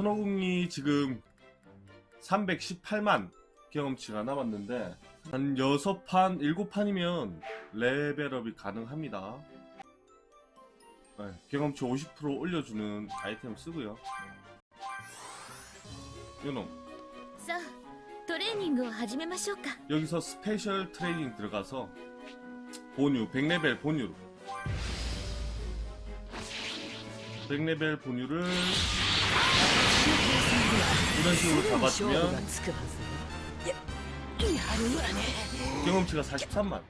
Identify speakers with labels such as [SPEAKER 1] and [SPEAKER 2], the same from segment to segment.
[SPEAKER 1] 선호국이 지금 318만 경험치가 남았는데 한 6판, 7판이면 레벨업이 가능합니다. 네, 경험치 50% 올려주는 아이템 쓰고요. 요놈. 여기서 스페셜 트레이닝 들어가서 본유 100레벨 본유로. 100레벨 본유를 이런 식으로 잡았으면 경험치가 43만.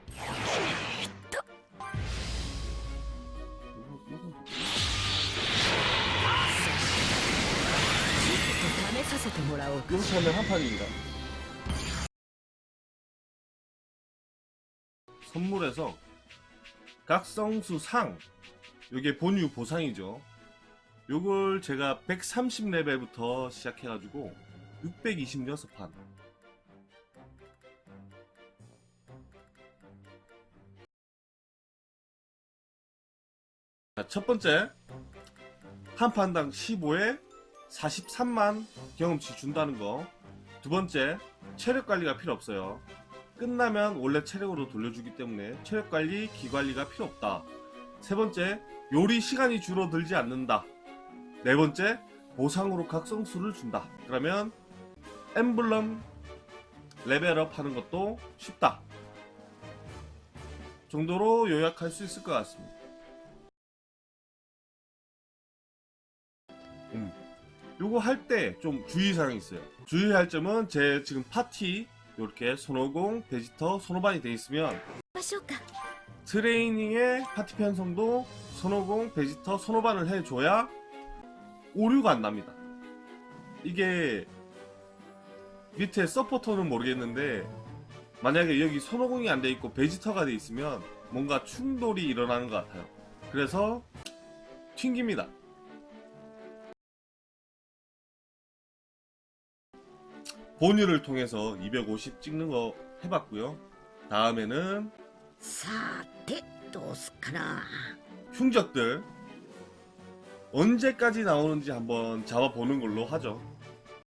[SPEAKER 1] 이렇게 하면 한판입니다 선물에서 각성수 상 이게 본유 보상이죠. 요걸 제가 130레벨부터 시작해가지고 626판 자, 첫 번째 한 판당 15에 43만 경험치 준다는 거. 두 번째, 체력 관리가 필요 없어요. 끝나면 원래 체력으로 돌려주기 때문에 체력 관리, 기 관리가 필요 없다. 세 번째, 요리 시간이 줄어들지 않는다. 네 번째 보상으로 각성수를 준다. 그러면 엠블럼 레벨업 하는 것도 쉽다. 정도로 요약할 수 있을 것 같습니다. 음. 요거 할 때 좀 주의사항이 있어요. 주의할 점은 제 지금 파티 요렇게 손오공, 베지터, 손오반이 되어 있으면
[SPEAKER 2] 아,
[SPEAKER 1] 트레이닝의 파티 편성도 손오공, 베지터, 손오반을 해줘야 오류가 안 납니다. 이게 밑에 서포터는 모르겠는데 만약에 여기 선호공이 안 돼 있고 베지터가 돼 있으면 뭔가 충돌이 일어나는 것 같아요. 그래서 튕깁니다. 본유를 통해서 250 찍는 거 해봤고요. 다음에는
[SPEAKER 3] 사테 도스카나
[SPEAKER 1] 흉적들 언제까지 나오는지 한번 잡아보는 걸로 하죠.